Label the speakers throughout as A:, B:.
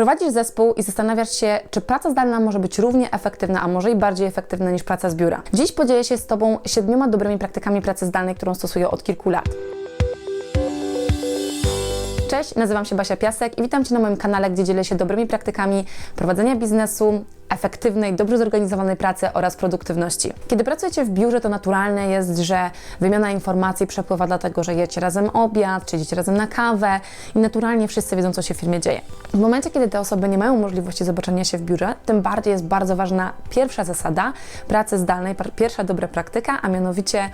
A: Prowadzisz zespół i zastanawiasz się, czy praca zdalna może być równie efektywna, a może i bardziej efektywna niż praca z biura. Dziś podzielę się z Tobą siedmioma dobrymi praktykami pracy zdalnej, którą stosuję od kilku lat. Cześć, nazywam się Basia Piasek i witam Cię na moim kanale, gdzie dzielę się dobrymi praktykami prowadzenia biznesu, efektywnej, dobrze zorganizowanej pracy oraz produktywności. Kiedy pracujecie w biurze, to naturalne jest, że wymiana informacji przepływa dlatego, że jecie razem obiad, czy idziecie razem na kawę i naturalnie wszyscy wiedzą, co się w firmie dzieje. W momencie, kiedy te osoby nie mają możliwości zobaczenia się w biurze, tym bardziej jest bardzo ważna pierwsza zasada pracy zdalnej, pierwsza dobra praktyka, a mianowicie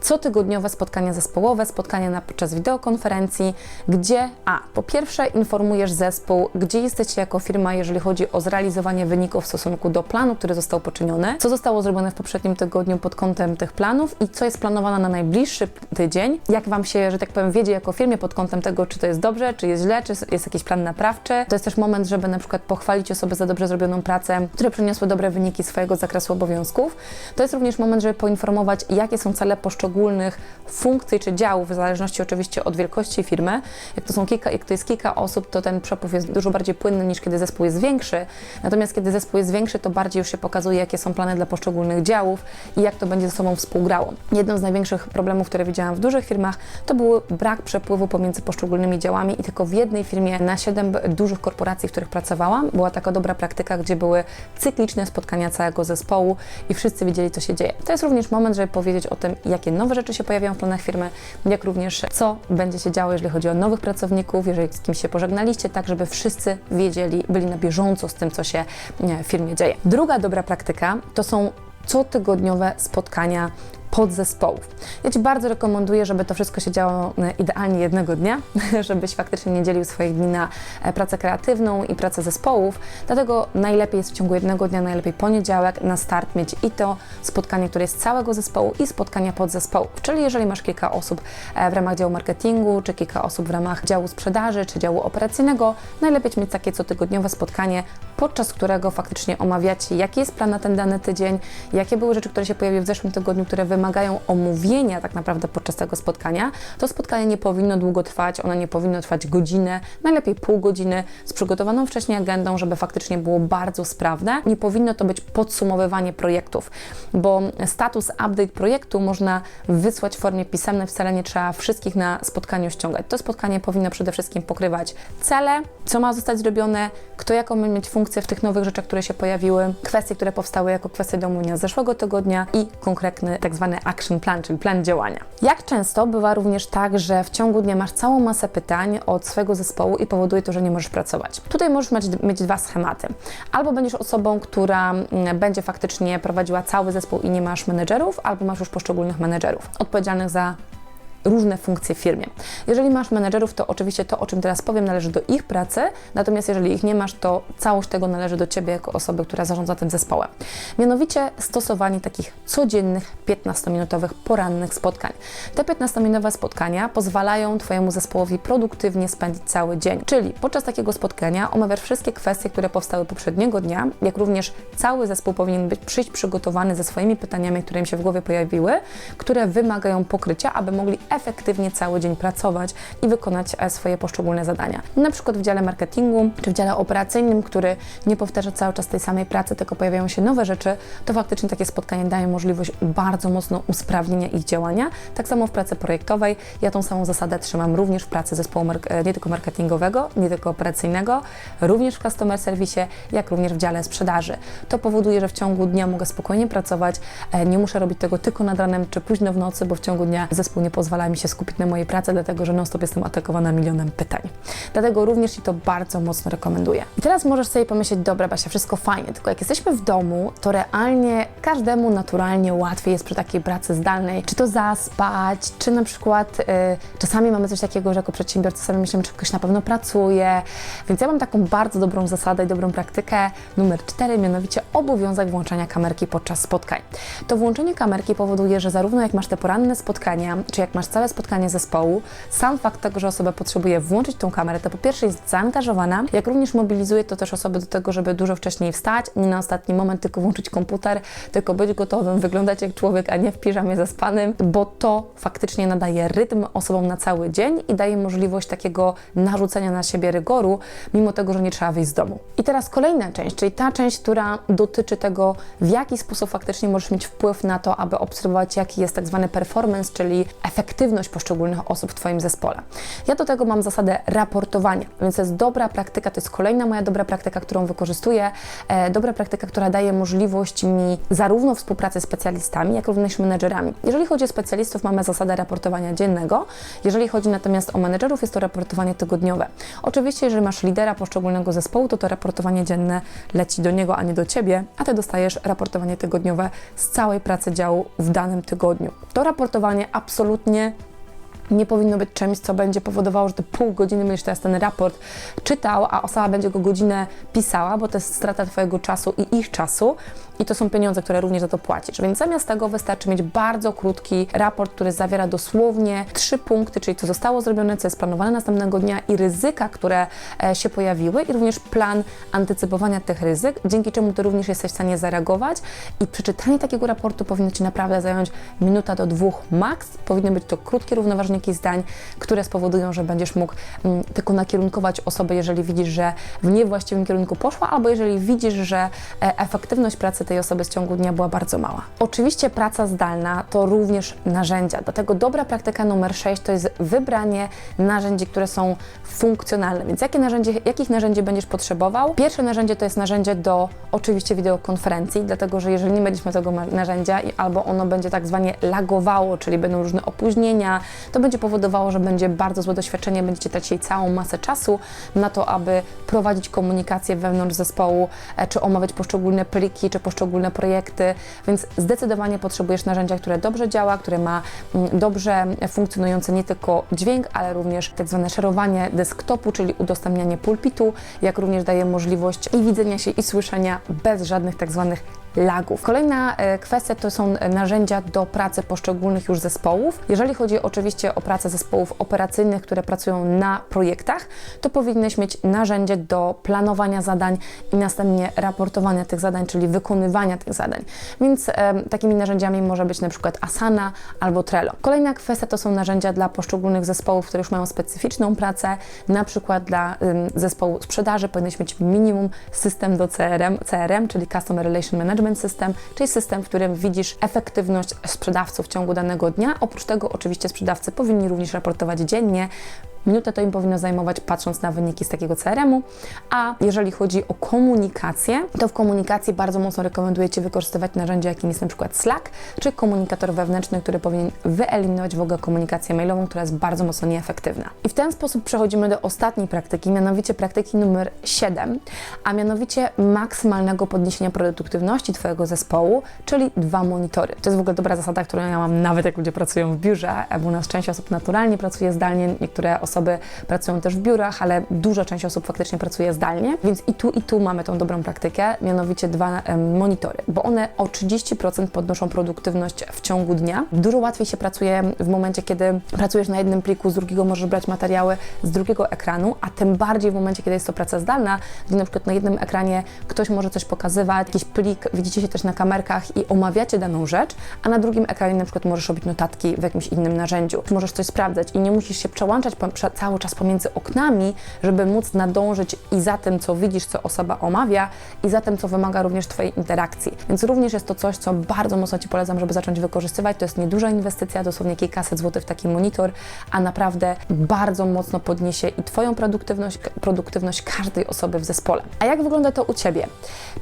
A: cotygodniowe spotkania zespołowe, spotkania na, podczas wideokonferencji, gdzie a po pierwsze informujesz zespół, gdzie jesteście jako firma, jeżeli chodzi o zrealizowanie wyników w stosunku do planu, który został poczyniony, co zostało zrobione w poprzednim tygodniu pod kątem tych planów i co jest planowane na najbliższy tydzień, jak Wam się, że tak powiem, wiedzie jako firmie pod kątem tego, czy to jest dobrze, czy jest źle, czy jest jakiś plan naprawczy. To jest też moment, żeby na przykład pochwalić osoby za dobrze zrobioną pracę, które przyniosły dobre wyniki swojego zakresu obowiązków. To jest również moment, żeby poinformować, jakie są cele poszczególnych poszczególnych funkcji czy działów, w zależności oczywiście od wielkości firmy. Jak to, są kilka, jak to jest kilka osób, to ten przepływ jest dużo bardziej płynny niż kiedy zespół jest większy. Natomiast kiedy zespół jest większy, to bardziej już się pokazuje, jakie są plany dla poszczególnych działów i jak to będzie ze sobą współgrało. Jednym z największych problemów, które widziałam w dużych firmach, to był brak przepływu pomiędzy poszczególnymi działami i tylko w jednej firmie na siedem dużych korporacji, w których pracowałam, była taka dobra praktyka, gdzie były cykliczne spotkania całego zespołu i wszyscy wiedzieli, co się dzieje. To jest również moment, żeby powiedzieć o tym, jakie nowe rzeczy się pojawiają w planach firmy, jak również co będzie się działo, jeżeli chodzi o nowych pracowników, jeżeli z kimś się pożegnaliście, tak żeby wszyscy wiedzieli, byli na bieżąco z tym, co się w firmie dzieje. Druga dobra praktyka to są cotygodniowe spotkania podzespołów. Ja Ci bardzo rekomenduję, żeby to wszystko się działo e, idealnie jednego dnia, żebyś faktycznie nie dzielił swoich dni na e, pracę kreatywną i pracę zespołów. Dlatego najlepiej jest w ciągu jednego dnia, najlepiej poniedziałek na start mieć i to spotkanie, które jest całego zespołu i spotkania podzespołów. Czyli jeżeli masz kilka osób e, w ramach działu marketingu, czy kilka osób w ramach działu sprzedaży, czy działu operacyjnego, najlepiej mieć takie cotygodniowe spotkanie, podczas którego faktycznie omawiacie, jaki jest plan na ten dany tydzień, jakie były rzeczy, które się pojawiły w zeszłym tygodniu, które Wy wymagają omówienia tak naprawdę podczas tego spotkania, to spotkanie nie powinno długo trwać, ono nie powinno trwać godzinę, najlepiej pół godziny, z przygotowaną wcześniej agendą, żeby faktycznie było bardzo sprawne. Nie powinno to być podsumowywanie projektów, bo status update projektu można wysłać w formie pisemnej, wcale nie trzeba wszystkich na spotkaniu ściągać. To spotkanie powinno przede wszystkim pokrywać cele, co ma zostać zrobione, kto jaką ma mieć funkcję w tych nowych rzeczach, które się pojawiły, kwestie, które powstały jako kwestie do omówienia z zeszłego tygodnia i konkretny tak zwany action plan, czyli plan działania. Jak często bywa również tak, że w ciągu dnia masz całą masę pytań od swojego zespołu i powoduje to, że nie możesz pracować. Tutaj możesz mieć, mieć dwa schematy. Albo będziesz osobą, która mm, będzie faktycznie prowadziła cały zespół i nie masz menedżerów, albo masz już poszczególnych menedżerów odpowiedzialnych za różne funkcje w firmie. Jeżeli masz menedżerów, to oczywiście to, o czym teraz powiem, należy do ich pracy, natomiast jeżeli ich nie masz, to całość tego należy do Ciebie jako osoby, która zarządza tym zespołem. Mianowicie stosowanie takich codziennych 15-minutowych porannych spotkań. Te 15-minutowe spotkania pozwalają Twojemu zespołowi produktywnie spędzić cały dzień, czyli podczas takiego spotkania omawiasz wszystkie kwestie, które powstały poprzedniego dnia, jak również cały zespół powinien być przyjść przygotowany ze swoimi pytaniami, które im się w głowie pojawiły, które wymagają pokrycia, aby mogli efektywnie cały dzień pracować i wykonać e, swoje poszczególne zadania. Na przykład w dziale marketingu czy w dziale operacyjnym, który nie powtarza cały czas tej samej pracy, tylko pojawiają się nowe rzeczy, to faktycznie takie spotkania dają możliwość bardzo mocno usprawnienia ich działania. Tak samo w pracy projektowej. Ja tą samą zasadę trzymam również w pracy zespołu e, nie tylko marketingowego, nie tylko operacyjnego, również w customer service, jak również w dziale sprzedaży. To powoduje, że w ciągu dnia mogę spokojnie pracować, e, nie muszę robić tego tylko nad ranem czy późno w nocy, bo w ciągu dnia zespół nie pozwala pozwala mi się skupić na mojej pracy, dlatego że non-stop jestem atakowana milionem pytań. Dlatego również Ci to bardzo mocno rekomenduję. I teraz możesz sobie pomyśleć, dobra Basia, wszystko fajnie, tylko jak jesteśmy w domu, to realnie każdemu naturalnie łatwiej jest przy takiej pracy zdalnej, czy to zaspać, czy na przykład y, czasami mamy coś takiego, że jako przedsiębiorcy sobie myślimy, czy ktoś na pewno pracuje, więc ja mam taką bardzo dobrą zasadę i dobrą praktykę numer 4, mianowicie obowiązek włączania kamerki podczas spotkań. To włączenie kamerki powoduje, że zarówno jak masz te poranne spotkania, czy jak masz całe spotkanie zespołu. Sam fakt tego, że osoba potrzebuje włączyć tą kamerę, to po pierwsze jest zaangażowana, jak również mobilizuje to też osoby do tego, żeby dużo wcześniej wstać, nie na ostatni moment tylko włączyć komputer, tylko być gotowym, wyglądać jak człowiek, a nie w piżamie zaspanym, bo to faktycznie nadaje rytm osobom na cały dzień i daje możliwość takiego narzucenia na siebie rygoru, mimo tego, że nie trzeba wyjść z domu. I teraz kolejna część, czyli ta część, która dotyczy tego, w jaki sposób faktycznie możesz mieć wpływ na to, aby obserwować, jaki jest tak zwany performance, czyli efektywność poszczególnych osób w Twoim zespole. Ja do tego mam zasadę raportowania, więc to jest dobra praktyka, to jest kolejna moja dobra praktyka, którą wykorzystuję. E, dobra praktyka, która daje możliwość mi zarówno współpracy z specjalistami, jak również menedżerami. Jeżeli chodzi o specjalistów, mamy zasadę raportowania dziennego. Jeżeli chodzi natomiast o menedżerów, jest to raportowanie tygodniowe. Oczywiście, jeżeli masz lidera poszczególnego zespołu, to to raportowanie dzienne leci do niego, a nie do ciebie, a ty dostajesz raportowanie tygodniowe z całej pracy działu w danym tygodniu. To raportowanie absolutnie nie powinno być czymś, co będzie powodowało, że ty pół godziny będziesz teraz ten raport czytał, a osoba będzie go godzinę pisała, bo to jest strata Twojego czasu i ich czasu i to są pieniądze, które również za to płacisz. Więc zamiast tego wystarczy mieć bardzo krótki raport, który zawiera dosłownie trzy punkty, czyli co zostało zrobione, co jest planowane następnego dnia i ryzyka, które e, się pojawiły i również plan antycypowania tych ryzyk, dzięki czemu Ty również jesteś w stanie zareagować i przeczytanie takiego raportu powinno Ci naprawdę zająć minuta do dwóch max. Powinny być to krótkie, równoważniki zdań, które spowodują, że będziesz mógł mm, tylko nakierunkować osobę, jeżeli widzisz, że w niewłaściwym kierunku poszła, albo jeżeli widzisz, że e, efektywność pracy tej osoby z ciągu dnia była bardzo mała. Oczywiście praca zdalna to również narzędzia, dlatego dobra praktyka numer 6 to jest wybranie narzędzi, które są funkcjonalne. Więc jakie narzędzie, jakich narzędzi będziesz potrzebował? Pierwsze narzędzie to jest narzędzie do oczywiście wideokonferencji, dlatego że jeżeli nie będziesz miał tego narzędzia albo ono będzie tak zwanie lagowało, czyli będą różne opóźnienia, to będzie powodowało, że będzie bardzo złe doświadczenie, będziecie tracili całą masę czasu na to, aby prowadzić komunikację wewnątrz zespołu, e, czy omawiać poszczególne pliki, czy poszczególne projekty, więc zdecydowanie potrzebujesz narzędzia, które dobrze działa, które ma mm, dobrze funkcjonujący nie tylko dźwięk, ale również tak zwane szerowanie desktopu, czyli udostępnianie pulpitu, jak również daje możliwość i widzenia się, i słyszenia bez żadnych tak zwanych lagów. Kolejna e, kwestia to są narzędzia do pracy poszczególnych już zespołów. Jeżeli chodzi oczywiście o pracę zespołów operacyjnych, które pracują na projektach, to powinieneś mieć narzędzie do planowania zadań i następnie raportowania tych zadań, czyli wykonywania tych zadań. Więc e, takimi narzędziami może być na przykład Asana albo Trello. Kolejna kwestia to są narzędzia dla poszczególnych zespołów, które już mają specyficzną pracę, na przykład dla zespołu sprzedaży powinieneś mieć minimum system do CRM, CRM, czyli Customer Relation Management System, czyli system, w którym widzisz efektywność sprzedawców w ciągu danego dnia. Oprócz tego oczywiście sprzedawcy powinni również raportować dziennie, Minutę to im powinno zajmować, patrząc na wyniki z takiego CRM-u. A jeżeli chodzi o komunikację, to w komunikacji bardzo mocno rekomenduję Ci wykorzystywać narzędzie, jakim jest na przykład Slack, czy komunikator wewnętrzny, który powinien wyeliminować w ogóle komunikację mailową, która jest bardzo mocno nieefektywna. I w ten sposób przechodzimy do ostatniej praktyki, mianowicie praktyki numer 7, a mianowicie maksymalnego podniesienia produktywności Twojego zespołu, czyli dwa monitory. To jest w ogóle dobra zasada, którą ja mam nawet jak ludzie pracują w biurze, bo u nas część osób naturalnie pracuje zdalnie, niektóre osoby pracują też w biurach, ale duża część osób faktycznie pracuje zdalnie, więc i tu, i tu mamy tą dobrą praktykę, mianowicie dwa monitory, bo one o 30% podnoszą produktywność w ciągu dnia. Dużo łatwiej się pracuje w momencie, kiedy pracujesz na jednym pliku, z drugiego możesz brać materiały z drugiego ekranu, a tym bardziej w momencie, kiedy jest to praca zdalna, gdzie na przykład na jednym ekranie ktoś może coś pokazywać, jakiś plik, widzicie się też na kamerkach i omawiacie daną rzecz, a na drugim ekranie na przykład możesz robić notatki w jakimś innym narzędziu. Możesz coś sprawdzać i nie musisz się przełączać po, prze, cały czas pomiędzy oknami, żeby móc nadążyć i za tym, co widzisz, co osoba omawia i za tym, co wymaga również Twojej interakcji. Więc również jest to coś, co bardzo mocno Ci polecam, żeby zacząć wykorzystywać. To jest nieduża inwestycja, dosłownie kilkaset złotych w taki monitor, a naprawdę bardzo mocno podniesie i Twoją produktywność, produktywność każdej osoby w zespole. A jak wygląda to u Ciebie?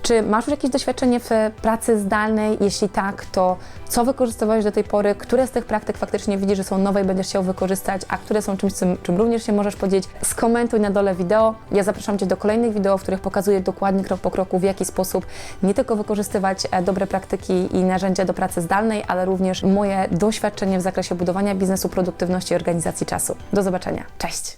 A: Czy masz już jakieś doświadczenie w pracy zdalnej? Jeśli tak, to co wykorzystywałeś do tej pory? Które z tych praktyk faktycznie widzisz, że są nowe i będziesz chciał wykorzystać, a które są czymś, czym, czym również się możesz podzielić? Skomentuj na dole wideo. Ja zapraszam Cię do kolejnych wideo, w których pokazuję dokładnie krok po kroku, w jaki sposób nie tylko wykorzystywać e, dobre praktyki i narzędzia do pracy zdalnej, ale również moje doświadczenie w zakresie budowania biznesu, produktywności i organizacji czasu. Do zobaczenia. Cześć!